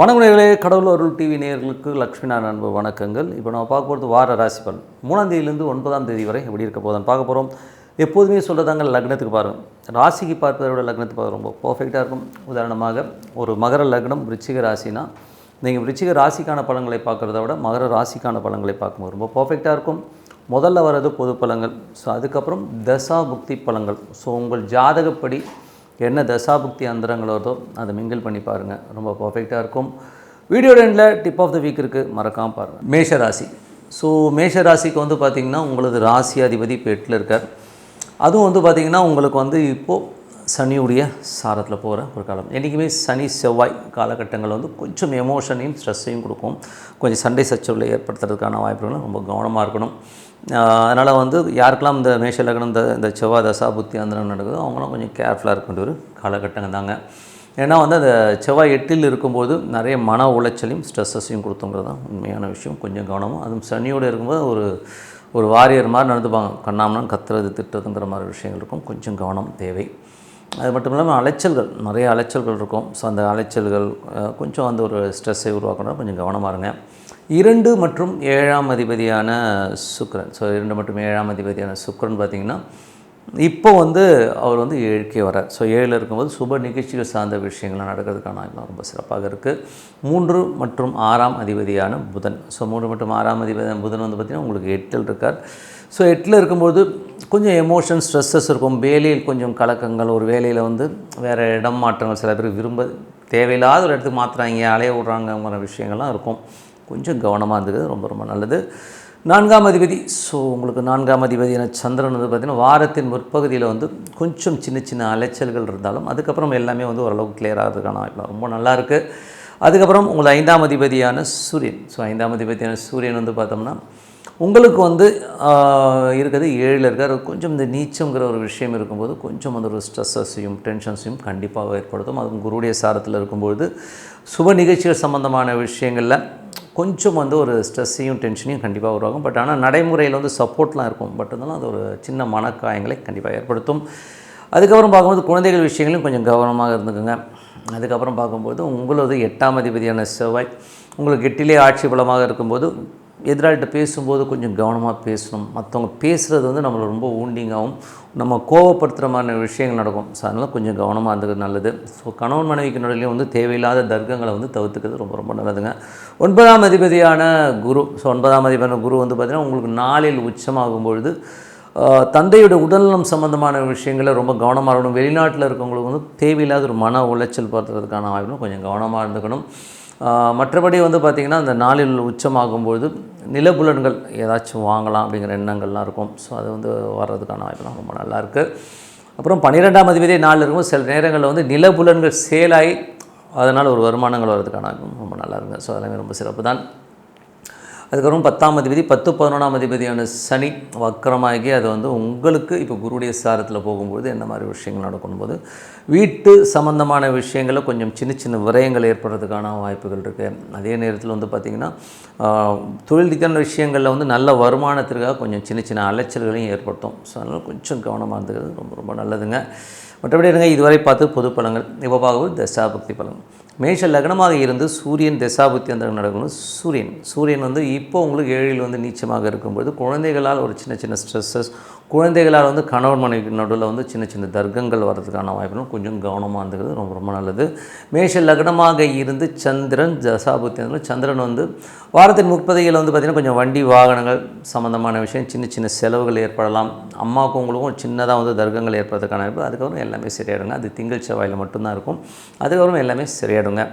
வணக்கங்களே கடவுள் அருள் டிவி நேயர்களுக்கு லக்ஷ்மி நாராயண அன்பு வணக்கங்கள். இப்போ நம்ம பார்க்க போகிறது வார ராசி பலன் மூணாம் தேதியிலேருந்து ஒன்பதாம் தேதி வரை எப்படி இருக்க போதும் பார்க்க போகிறோம் எப்போதுமே சொல்கிறதாங்க லக்னத்துக்கு பாருங்கள் ராசிக்கு பார்ப்பதை விட லக்னத்துக்கு பார்க்க ரொம்ப பர்ஃபெக்டாக இருக்கும். உதாரணமாக ஒரு மகர லக்னம் ரிச்சிக ராசினா நீங்கள் ரிச்சிக ராசிக்கான பழங்களை பார்க்குறத விட மகர ராசிக்கான பழங்களை பார்க்கும்போது ரொம்ப பர்ஃபெக்டாக இருக்கும். முதல்ல வர்றது பொது பழங்கள். ஸோ அதுக்கப்புறம் தசா புக்தி பழங்கள். ஸோ உங்கள் ஜாதகப்படி என்ன தசாபுக்தி அந்தரங்கள் வருதோ அதை மிங்கிள் பண்ணி பாருங்கள் ரொம்ப பர்ஃபெக்டாக இருக்கும். வீடியோ எண்டில் டிப் ஆஃப் த வீக் இருக்குது மறக்காமல் பாருங்கள் மேஷ ராசி ஸோ மேஷ ராசிக்கு வந்து பார்த்திங்கன்னா உங்களது ராசி அதிபதி இப்போ எட்டில் இருக்கார். அதுவும் வந்து பார்த்திங்கன்னா உங்களுக்கு வந்து இப்போது சனியுடைய சாரத்தில் போகிற ஒரு காலம். என்றைக்குமே சனி செவ்வாய் காலகட்டங்கள் வந்து கொஞ்சம் எமோஷனையும் ஸ்ட்ரெஸ்ஸையும் கொடுக்கும். கொஞ்சம் சண்டை சச்சரவுகளை ஏற்படுத்துறதுக்கான வாய்ப்புகளும் ரொம்ப கவனமாக இருக்கணும். அதனால் வந்து யாருக்கெல்லாம் இந்த மேஷ லக்னம் இந்த இந்த செவ்வாய் தசா புத்தி அந்தனம் நடக்குதோ அவங்களாம் கொஞ்சம் கேர்ஃபுல்லாக இருக்க வேண்டிய ஒரு காலகட்டங்கள் தாங்க. ஏன்னா வந்து அந்த செவ்வாய் எட்டில் இருக்கும்போது நிறைய மன உளைச்சலையும் ஸ்ட்ரெஸ்ஸஸையும் கொடுத்துங்கிறது தான் உண்மையான விஷயம். கொஞ்சம் கவனமும் அதுவும் சனியோடு இருக்கும்போது ஒரு ஒரு வாரியர் மாதிரி நடந்துப்பாங்க. கண்ணாமலாம் கத்துறது திட்டுறதுங்கிற மாதிரி விஷயங்கள் இருக்கும். கொஞ்சம் கவனம் தேவை. அது மட்டும் இல்லாமல் அலைச்சல்கள் நிறைய அலைச்சல்கள் இருக்கும். ஸோ அந்த அலைச்சல்கள் கொஞ்சம் அந்த ஒரு ஸ்ட்ரெஸ்ஸை உருவாக்கணும் கொஞ்சம் கவனமாக இருங்க. இரண்டு மற்றும் ஏழாம் அதிபதியான சுக்கரன். ஸோ இரண்டு மற்றும் ஏழாம் அதிபதியான சுக்கரன் பார்த்திங்கன்னா இப்போ வந்து அவர் வந்து ஏழுக்கே வரார் ஸோ ஏழில் இருக்கும்போது சுப நிகழ்ச்சிகள் சார்ந்த விஷயங்கள்லாம் நடக்கிறதுக்கான ரொம்ப சிறப்பாக இருக்குது மூன்று மற்றும் ஆறாம் அதிபதியான புதன். ஸோ மூன்று மற்றும் ஆறாம் அதிபதியான புதன் வந்து பார்த்திங்கன்னா உங்களுக்கு எட்டில் இருக்கார். ஸோ எட்டில் இருக்கும்போது கொஞ்சம் எமோஷன் ஸ்ட்ரெஸ்ஸஸ் இருக்கும். வேலையில் கொஞ்சம் கலக்கங்கள் ஒரு வேலையில் வந்து வேறு இடம் மாற்றங்கள் சில பேர் விரும்ப தேவையில்லாத ஒரு இடத்துக்கு மாற்றுறாங்க அலைய விட்றாங்கங்கிற விஷயங்கள்லாம் இருக்கும். கொஞ்சம் கவனமாக இருந்துக்கிறது ரொம்ப ரொம்ப நல்லது. நான்காம் அதிபதி. ஸோ உங்களுக்கு நான்காம் அதிபதியான சந்திரன் வந்து பார்த்திங்கன்னா வாரத்தின் முற்பகுதியில் வந்து கொஞ்சம் சின்ன சின்ன அலைச்சல்கள் இருந்தாலும் அதுக்கப்புறம் எல்லாமே வந்து ஓரளவுக்கு கிளியர் ஆகிறதுக்கான வாய்ப்பு ரொம்ப நல்லா இருக்குது அதுக்கப்புறம் உங்கள் ஐந்தாம் அதிபதியான சூரியன். ஸோ ஐந்தாம் அதிபதியான சூரியன் வந்து பார்த்தோம்னா உங்களுக்கு வந்து இருக்கிறது ஏழில் இருக்கார். கொஞ்சம் இந்த நீச்சங்கிற ஒரு விஷயம் இருக்கும்போது கொஞ்சம் அந்த ஒரு ஸ்ட்ரெஸ்ஸஸையும் டென்ஷன்ஸையும் கண்டிப்பாக ஏற்படுத்தும். அதுவும் குருடைய சாரத்தில் இருக்கும்பொழுது சுப நிகழ்ச்சிகள் சம்மந்தமான விஷயங்களில் கொஞ்சம் வந்து ஒரு ஸ்ட்ரெஸ்ஸையும் டென்ஷனையும் கண்டிப்பாக உருவாகும் பட் ஆனால் நடைமுறையில் வந்து சப்போர்ட்லாம் இருக்கும். பட் இருந்தாலும் அது ஒரு சின்ன மனக்காயங்களை கண்டிப்பாக ஏற்படுத்தும். அதுக்கப்புறம் பார்க்கும்போது குழந்தைகள் விஷயங்களையும் கொஞ்சம் கவனமாக இருந்துக்குங்க. அதுக்கப்புறம் பார்க்கும்போது உங்களது எட்டாம் அதிபதியான செவ்வாய் உங்களுக்கு எட்டிலே ஆட்சி பலமாக இருக்கும்போது எதிராளிகிட்ட பேசும்போது கொஞ்சம் கவனமாக பேசணும். மற்றவங்க பேசுகிறது வந்து நம்மளை ரொம்ப ஊண்டிங்காகவும் நம்ம கோவப்படுத்துகிற மாதிரி விஷயங்கள் நடக்கும். ஸோ அதனால் கொஞ்சம் கவனமாக இருந்தது நல்லது. ஸோ கணவன் மனைவிக்கு நடுவிலையும் வந்து தேவையில்லாத தர்க்கங்களை வந்து தவிர்த்துக்கிறது ரொம்ப ரொம்ப நல்லதுங்க. ஒன்பதாம் அதிபதியான குரு. ஸோ ஒன்பதாம் அதிபதியான குரு வந்து பார்த்திங்கன்னா உங்களுக்கு நாளில் உச்சமாகும் பொழுது தந்தையோட உடல்நலம் சம்மந்தமான விஷயங்களை ரொம்ப கவனமாக இருக்கணும். வெளிநாட்டில் இருக்கவங்களுக்கு வந்து தேவையில்லாத ஒரு மன உளைச்சல் படுத்துறதுக்கான ஆய்வுகளும் கொஞ்சம் கவனமாக இருந்துக்கணும். மற்றபடி வந்து பார்த்திங்கன்னா அந்த நாளில் உச்சமாகும்போது நிலபுலன்கள் ஏதாச்சும் வாங்கலாம் அப்படிங்கிற எண்ணங்கள்லாம் இருக்கும். ஸோ அது வந்து வர்றதுக்கான வாய்ப்புலாம் ரொம்ப நல்லா இருக்குது அப்புறம் பன்னிரெண்டாம் அதிபதியே நாளில் இருக்கும் சில நேரங்களில் வந்து நிலபுலன்கள் சேலாகி அதனால் ஒரு வருமானங்கள் வர்றதுக்கான வாய்ப்பும் ரொம்ப நல்லா ஸோ அதெல்லாமே ரொம்ப சிறப்பு தான் அதுக்கப்புறம் பத்தாம் அதிபதி பத்து பதினொன்றாம் அதிபதியான சனி வக்கரமாகி அது வந்து உங்களுக்கு இப்போ குருடைய சாரத்தில் போகும்போது என்ன மாதிரி விஷயங்கள் நடக்கும்போது வீட்டு சம்பந்தமான விஷயங்களில் கொஞ்சம் சின்ன சின்ன விரயங்கள் ஏற்படுறதுக்கான வாய்ப்புகள் இருக்குது அதே நேரத்தில் வந்து பார்த்திங்கன்னா தொழில் ரீதியான விஷயங்களில் வந்து நல்ல வருமானத்திற்காக கொஞ்சம் சின்ன சின்ன அலைச்சல்களையும் ஏற்படுத்தும். ஸோ அதனால் கொஞ்சம் கவனமாக இருந்துக்கிறது ரொம்ப ரொம்ப நல்லதுங்க. மற்றபடி இருங்க இதுவரை பார்த்து பொது பழங்கள் இப்போ பார்க்கும்போது தசாபக்தி பலன். மேஷ லக்னமாக இருந்து சூரியன் தசாபுத்தி அந்த நடக்கணும். சூரியன். சூரியன் வந்து இப்போ உங்களுக்கு ஏழில் வந்து நீச்சமாக இருக்கும்போது குழந்தைகளால் ஒரு சின்ன சின்ன ஸ்ட்ரெஸ்ஸஸ் குழந்தைகளால் வந்து கணவன் மனைவி நடுவில் வந்து சின்ன சின்ன தர்க்கங்கள் வர்றதுக்கான வாய்ப்புகள் கொஞ்சம் கவனமாக இருந்துக்கிறது ரொம்ப ரொம்ப நல்லது. மேஷ லக்னமாக இருந்து சந்திரன் தசாபுத்தி சந்திரன் வந்து வாரத்தின் முற்பதையில் வந்து பார்த்திங்கன்னா கொஞ்சம் வண்டி வாகனங்கள் சம்மந்தமான விஷயம் சின்ன சின்ன செலவுகள் ஏற்படலாம். அம்மாவுக்கும் உங்களுக்கும் சின்னதாக வந்து தர்க்கங்கள் ஏற்படுறதுக்கான வாய்ப்பு. அதுக்கப்புறம் எல்லாமே சரியாயிடுங்க. அது திங்கள் செவ்வாயில் மட்டும்தான் இருக்கும். அதுக்கப்புறம் எல்லாமே சரியாயிடுங்க.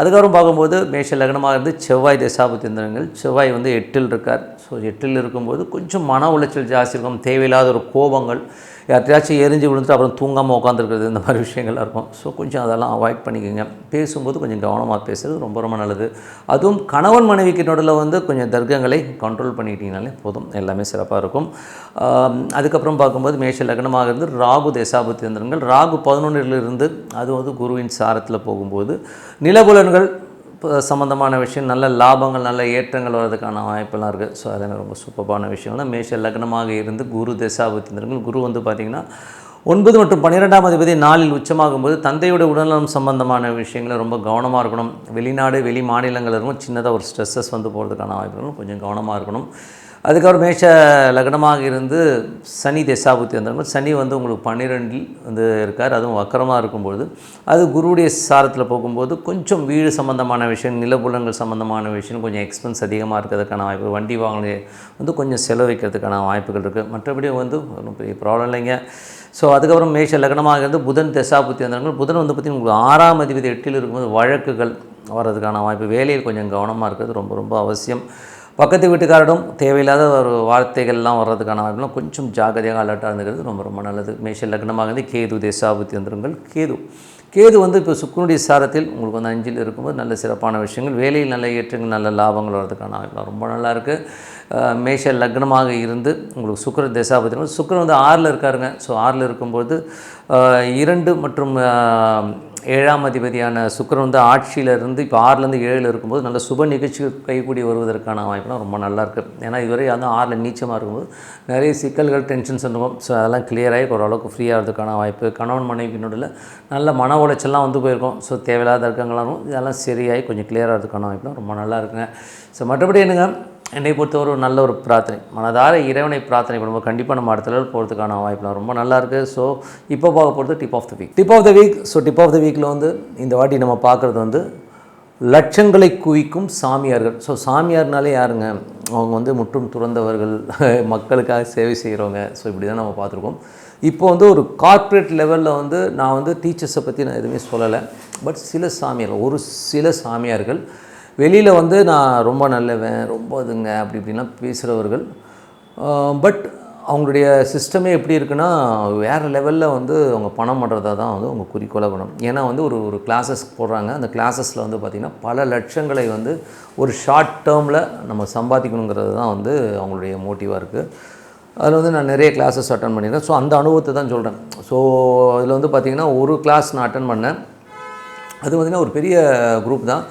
அதுக்கப்புறம் பார்க்கும்போது மேஷ லக்னமாக இருந்து செவ்வாய் தசாபத்திந்திரங்கள் செவ்வாய் வந்து எட்டில் இருக்கார். ஸோ எட்டில் இருக்கும்போது கொஞ்சம் மன உளைச்சல் ஜாஸ்தி இருக்கும். தேவையில்லாத ஒரு கோபங்கள். யார்ட்டையாச்சும் எரிஞ்சு விழுந்துட்டு அப்புறம் தூங்காமல் உட்காந்துருக்கிறது இந்த மாதிரி விஷயங்கள்லாம் இருக்கும். ஸோ கொஞ்சம் அதெல்லாம் அவாய்ட் பண்ணிக்கோங்க. பேசும்போது கொஞ்சம் கவனமாக பேசுகிறது ரொம்ப ரொம்ப நல்லது. அதுவும் கணவன் மனைவிக்கு நடுவில் வந்து கொஞ்சம் தர்க்கங்களை கண்ட்ரோல் பண்ணிக்கிட்டீங்கனாலே போதும். எல்லாமே சிறப்பாக இருக்கும். அதுக்கப்புறம் பார்க்கும்போது மேஷ லக்னமாக இருந்து ராகு தசாபுத்தியந்திரங்கள் ராகு பதினொன்றில் இருந்து அது வந்து குருவின் சாரத்தில் போகும்போது நிலபுலன்கள் சம்மந்தமான விஷயம் நல்ல லாபங்கள் நல்ல ஏற்றங்கள் வர்றதுக்கான வாய்ப்பெல்லாம் இருக்குது ஸோ அதே ரொம்ப சூப்பரான விஷயம் தான் மேஷ லக்னமாக இருந்து குரு தசாபுத்தினர்கள் குரு வந்து பார்த்திங்கன்னா ஒன்பது மற்றும் பன்னிரெண்டாம் அதிபதி நாளில் உச்சமாகும்போது தந்தையோட உடல்நலம் சம்பந்தமான விஷயங்களை ரொம்ப கவனமாக இருக்கணும். வெளிநாடு வெளி மாநிலங்கள் இருக்கும் சின்னதாக ஒரு ஸ்ட்ரெஸ்ஸஸ் வந்து போகிறதுக்கான வாய்ப்புகளும் கொஞ்சம் கவனமாக இருக்கணும். அதுக்கப்புறம் மேஷ லக்னமாக இருந்து சனி தசாபுத்தி வந்தவங்க சனி வந்து உங்களுக்கு பன்னிரெண்டில் வந்து இருக்கார். அதுவும் வக்கரமாக இருக்கும்பொழுது அது குருவுடைய சாரத்தில் போகும்போது கொஞ்சம் வீடு சம்மந்தமான விஷயம் நிலப்புலங்கள் சம்மந்தமான விஷயம் கொஞ்சம் எக்ஸ்பென்ஸ் அதிகமாக இருக்கிறதுக்கான வாய்ப்பு வண்டி வாங்க வந்து கொஞ்சம் செலவழிக்கிறதுக்கான வாய்ப்புகள் இருக்குது மற்றபடி வந்து ஒன்றும் பெரிய ப்ராப்ளம் இல்லைங்க. ஸோ அதுக்கப்புறம் மேஷ லக்னமாக இருந்து புதன் தசாபுத்தி வந்தவங்க புதன் வந்து பார்த்திங்கன்னா உங்களுக்கு ஆறாம் அதிபதி எட்டில் இருக்கும்போது வழக்குகள் வர்றதுக்கான வாய்ப்பு வேலையில் கொஞ்சம் கவனமாக இருக்கிறது ரொம்ப ரொம்ப அவசியம். பக்கத்து வீட்டுக்காரிடம் தேவையில்லாத ஒரு வார்த்தைகள்லாம் வர்றதுக்கான வாய்ப்புலாம் கொஞ்சம் ஜாகிரதையாக அலர்ட்டாக இருந்துக்கிறது ரொம்ப ரொம்ப நல்லது. மேஷ லக்னமாக இருந்து கேது தேசாபுத்தி வந்துருங்கள். கேது. கேது வந்து இப்போ சுக்குனுடைய சாரத்தில் உங்களுக்கு வந்து அஞ்சில் இருக்கும்போது நல்ல சிறப்பான விஷயங்கள். வேலையில் நல்ல ஏற்றங்கள் நல்ல லாபங்கள் வர்றதுக்கான வாய்ப்புலாம் ரொம்ப நல்லா இருக்குது மேஷ லக்னமாக இருந்து உங்களுக்கு சுக்கர தசாபதி சுக்கரன் வந்து ஆறில் இருக்காருங்க. ஸோ ஆறில் இருக்கும்போது இரண்டு மற்றும் ஏழாம் அதிபதியான சுக்கரன் வந்து ஆட்சியில் இருந்து இப்போ ஆறுலேருந்து ஏழில் இருக்கும்போது நல்ல சுப நிகழ்ச்சிகள் கைகூடி வருவதற்கான வாய்ப்புலாம் ரொம்ப நல்லா இருக்குது ஏன்னா இதுவரை வந்து ஆறில் நீச்சமாக இருக்கும்போது நிறைய சிக்கல்கள் டென்ஷன்ஸ் இருக்கும் ஸோ அதெல்லாம் கிளியராகி ஓரளவுக்கு ஃப்ரீயாகிறதுக்கான வாய்ப்பு. கணவன் மனைவி நடுவில் நல்ல மன உளைச்சல்லாம் வந்து போயிருக்கும். ஸோ தேவையில்லாத இருக்கங்களாம் இருக்கும் இதெல்லாம் சரியாகி கொஞ்சம் கிளியராகிறதுக்கான வாய்ப்புலாம் ரொம்ப நல்லா இருக்குங்க. ஸோ மற்றபடி என்னங்க? என்னை பொறுத்தவரை ஒரு நல்ல ஒரு பிரார்த்தனை. மனதார இறைவனை பிரார்த்தனை பண்ணும்போது கண்டிப்பாக நம்ம அடுத்த லெவல் போகிறதுக்கான வாய்ப்புலாம் ரொம்ப நல்லா இருக்குது ஸோ இப்போ பார்க்க போகிறது tip of the week tip of the week so tip of the வீக்கில் வந்து இந்த வாட்டி நம்ம பார்க்குறது வந்து லட்சங்களை குவிக்கும் சாமியார்கள். ஸோ சாமியார்னாலே யாருங்க? அவங்க வந்து முற்றும் துறந்தவர்கள் மக்களுக்காக சேவை செய்கிறவங்க ஸோ இப்படி தான் நம்ம பார்த்துருக்கோம். இப்போ வந்து ஒரு கார்ப்பரேட் லெவலில் வந்து நான் வந்து டீச்சர்ஸை பற்றி நான் எதுவுமே சொல்லலை. பட் சில சாமியார்கள் ஒரு சில சாமியார்கள் வெளியில் வந்து நான் ரொம்ப நல்லவன் ரொம்ப இதுங்க அப்படி இப்படிலாம் பேசுகிறவர்கள் பட் அவங்களுடைய சிஸ்டமே எப்படி இருக்குன்னா வேறு லெவலில் வந்து அவங்க பணம் பண்ணுறதா தான் வந்து அவங்க குறிக்கோளாக பணம் ஏன்னா வந்து ஒரு ஒரு கிளாஸஸ் போடுறாங்க. அந்த கிளாஸஸில் வந்து பார்த்திங்கன்னா பல லட்சங்களை வந்து ஒரு ஷார்ட் டேர்மில் நம்ம சம்பாதிக்கணுங்கிறது தான் வந்து அவங்களுடைய மோட்டிவாக இருக்குது அதில் வந்து நான் நிறைய கிளாஸஸ் அட்டன் பண்ணியிருக்கேன். ஸோ அந்த அனுபவத்தை தான் சொல்கிறேன் ஸோ அதில் வந்து பார்த்திங்கன்னா ஒரு கிளாஸ் நான் அட்டன் பண்ணேன். அது பார்த்திங்கன்னா ஒரு பெரிய குரூப் தான்.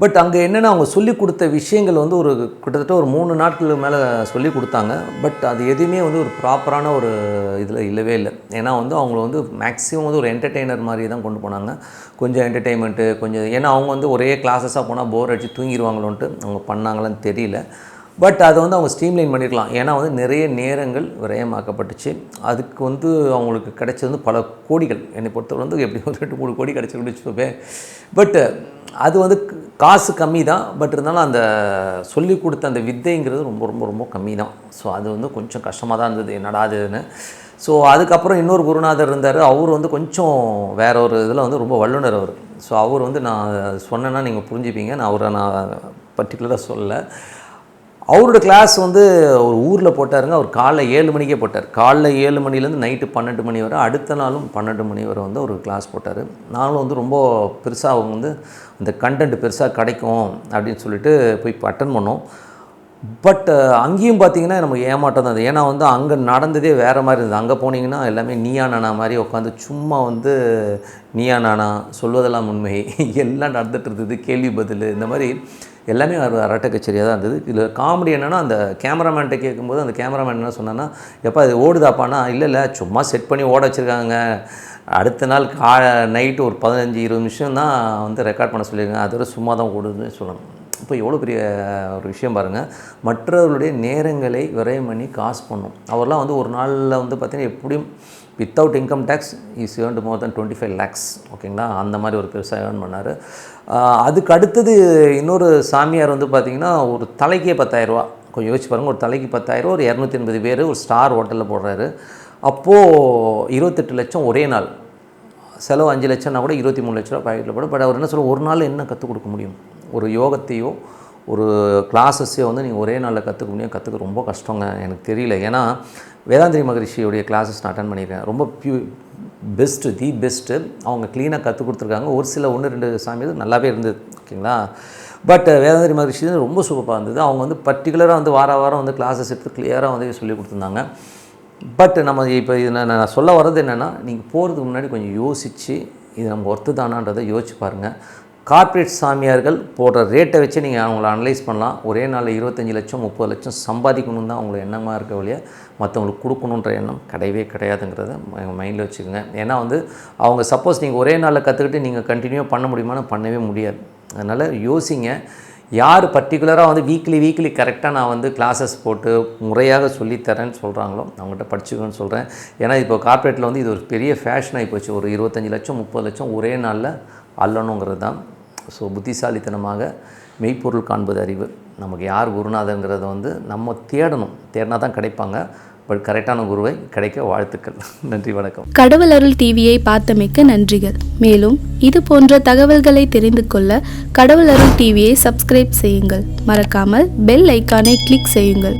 பட் அங்கே என்னென்னா அவங்க சொல்லி கொடுத்த விஷயங்கள் வந்து ஒரு கிட்டத்தட்ட ஒரு மூணு நாட்களுக்கு மேலே சொல்லி கொடுத்தாங்க. பட் அது எதுவுமே வந்து ஒரு ப்ராப்பரான ஒரு இதில் இல்லவே இல்லை. ஏன்னா வந்து அவங்கள வந்து மேக்ஸிமம் வந்து ஒரு என்டர்டெய்னர் மாதிரி தான் கொண்டு போனாங்க. கொஞ்சம் என்டர்டெயின்மெண்ட்டு கொஞ்சம் ஏன்னா அவங்க வந்து ஒரே கிளாஸஸாக போனால் போர் அடித்து தூங்கிடுவாங்களோன்ட்டு அவங்க பண்ணாங்களான்னு தெரியல. பட் அதை வந்து அவங்க ஸ்ட்ரீம்லைன் பண்ணியிருக்கலாம் ஏன்னா வந்து நிறைய நேரங்கள் விரயமாக்கப்பட்டுச்சு. அதுக்கு வந்து அவங்களுக்கு கிடைச்சது வந்து பல கோடிகள். என்னை பொறுத்தவரை வந்து எப்படி ஒரு ரெண்டு மூணு கோடி கிடச்சிருந்து வச்சுப்பேன் பட் அது வந்து காசு கம்மி தான் பட் இருந்தாலும் அந்த சொல்லி கொடுத்த அந்த வித்தைங்கிறது ரொம்ப ரொம்ப ரொம்ப கம்மி தான். ஸோ அது வந்து கொஞ்சம் கஷ்டமாக தான் இருந்தது. என்னடா அதுன்னு. ஸோ அதுக்கப்புறம் இன்னொரு குருநாதர் இருந்தார். அவர் வந்து கொஞ்சம் வேற ஒரு இதில் வந்து ரொம்ப வல்லுனர் அவர். ஸோ அவர் வந்து நான் சொன்னேன்னா நீங்கள் புரிஞ்சுப்பீங்க. நான் அவரை நான் பர்டிகுலராக சொல்லலை. அவரோட கிளாஸ் வந்து ஒரு ஊரில் போட்டாருங்க. அவர் காலைல ஏழு மணிக்கே போட்டார். காலைல ஏழு மணிலேருந்து நைட்டு பன்னெண்டு மணி வரை அடுத்த நாளும் பன்னெண்டு மணி வரை வந்து ஒரு கிளாஸ் போட்டார். நானும் வந்து ரொம்ப பெருசாக அவங்க வந்து அந்த கண்டென்ட் பெருசாக கிடைக்கும் அப்படின்னு சொல்லிட்டு போய் அட்டன் பண்ணோம். பட் அங்கேயும் பார்த்தீங்கன்னா நமக்கு ஏமாட்டம் தான் அது ஏன்னா வந்து அங்கே நடந்ததே வேறு மாதிரி இருந்தது. அங்கே போனீங்கன்னா எல்லாமே நீயா நானா மாதிரி உட்காந்து சும்மா வந்து நீயா நானா சொல்வதெல்லாம் உண்மை. எல்லாம் நடந்துகிட்டு இருந்தது. கேள்வி பதில் இந்த மாதிரி எல்லாமே அரட்டை கச்சேரியாக தான் இருந்தது. இதில் காமெடி என்னென்னா அந்த கேமராமேன்ட்ட கேட்கும்போது அந்த கேமராமேன் என்ன சொன்னான்னா எப்போ அது ஓடுதாப்பானா இல்லை இல்லை சும்மா செட் பண்ணி ஓட வச்சுருக்காங்க. அடுத்த நாள் கா நைட்டு ஒரு பதினஞ்சு இருபது நிமிஷம் தான் வந்து ரெக்கார்ட் பண்ண சொல்லியிருக்காங்க. அதோட சும்மா தான் ஓடுதுன்னு சொல்லணும். இப்போ எவ்வளோ பெரிய ஒரு விஷயம் பாருங்கள் மற்றவர்களுடைய நேரங்களை விரயம் பண்ணி காசு பண்ணும் அவர்லாம் வந்து ஒரு நாளில் வந்து பார்த்திங்கன்னா எப்படியும் without income tax is earned more then twenty five lakhs ஓகேங்களா அந்த மாதிரி ஒரு பெருசாக ஏர்ன் பண்ணார். அதுக்கு அடுத்தது இன்னொரு சாமியார் வந்து பார்த்திங்கன்னா ஒரு தலைக்கே பத்தாயிரரூவா கொஞ்சம் யோசிச்சு பாருங்கள் ஒரு தலைக்கு பத்தாயிரரூவா ஒரு இரநூத்தி எண்பது பேர் ஒரு ஸ்டார் ஹோட்டலில் போடுறாரு. அப்போது இருபத்தெட்டு லட்சம் ஒரே நாள். செலவு அஞ்சு லட்சம்னா கூட இருபத்தி மூணு லட்ச ரூபா பாக்கெட்டில் போடும். பட் அவர் என்ன சொல்ல ஒரு நாள் என்ன கற்றுக் கொடுக்க முடியும்? ஒரு யோகத்தையோ ஒரு கிளாஸஸே வந்து நீங்கள் ஒரே நாளில் கற்றுக்க முடியும். கற்றுக்க ரொம்ப கஷ்டங்க. எனக்கு தெரியல. ஏன்னா வேதாந்திரி மகரிஷியுடைய கிளாஸஸ் நான் அட்டன் பண்ணியிருக்கேன். ரொம்ப பியூ பெஸ்ட்டு தி பெஸ்ட்டு அவங்க க்ளீனாக கற்றுக் கொடுத்துருக்காங்க. ஒரு சில ஒன்று ரெண்டு சாமி நல்லாவே இருந்தது. ஓகேங்களா? பட் வேதாந்திரி மகரிஷி வந்து ரொம்ப சூப்பராக இருந்தது. அவங்க வந்து பர்டிகுலராக வந்து வார வாரம் வந்து கிளாஸஸ் எடுத்து கிளியராக வந்து சொல்லி கொடுத்துருந்தாங்க. பட் நம்ம இப்போ இது நான் நான் சொல்ல வர்றது என்னென்னா நீங்கள் போகிறதுக்கு முன்னாடி கொஞ்சம் யோசித்து இது நம்ம ஒர்த்து தானான்றதை யோசிச்சு பாருங்கள் கார்ப்பரேட் சாமியார்கள் போடுற ரேட்டை வச்சு நீங்கள் அவங்கள அனலைஸ் பண்ணலாம். ஒரே நாளில் இருபத்தஞ்சி லட்சம் முப்பது லட்சம் சம்பாதிக்கணும் தான் அவங்கள எண்ணமாக இருக்க வழிய மற்றவங்களுக்கு கொடுக்கணுன்ற எண்ணம் கிடையவே கிடையாதுங்கிறத மைண்டில் வச்சுக்கோங்க. ஏன்னா வந்து அவங்க சப்போஸ் நீங்கள் ஒரே நாளில் கற்றுக்கிட்டு நீங்கள் கண்டினியூ பண்ண முடியுமான்னு பண்ணவே முடியாது. அதனால் யோசிங்க. யார் பர்டிகுலராக வந்து வீக்லி வீக்லி கரெக்டாக நான் வந்து கிளாஸஸ் போட்டு முறையாக சொல்லித்தரேன்னு சொல்கிறாங்களோ அவங்ககிட்ட படிச்சுக்கணும்னு சொல்கிறேன் ஏன்னா இப்போ கார்ப்பரேட்டில் வந்து இது ஒரு பெரிய ஃபேஷன் போச்சு. ஒரு இருபத்தஞ்சி லட்சம் முப்பது லட்சம் ஒரே நாளில் அல்லணுங்கிறது தான் ஸோ புத்திசாலித்தனமாக மெய்ப்பொருள் காண்பது அறிவு. நமக்கு யார் குருநாதங்கிறத வந்து நம்ம தேடணும். தேடினா தான் கிடைப்பாங்க. பட் கரெக்டான குருவை கிடைக்க வாழ்த்துக்கள். நன்றி வணக்கம். கடவுள் அருள் டிவியை பார்த்தமைக்க நன்றிகள். மேலும் இது போன்ற தகவல்களை தெரிந்து கொள்ள கடவுள் அருள் டிவியை சப்ஸ்கிரைப் செய்யுங்கள். மறக்காமல் பெல் ஐக்கானை கிளிக் செய்யுங்கள்.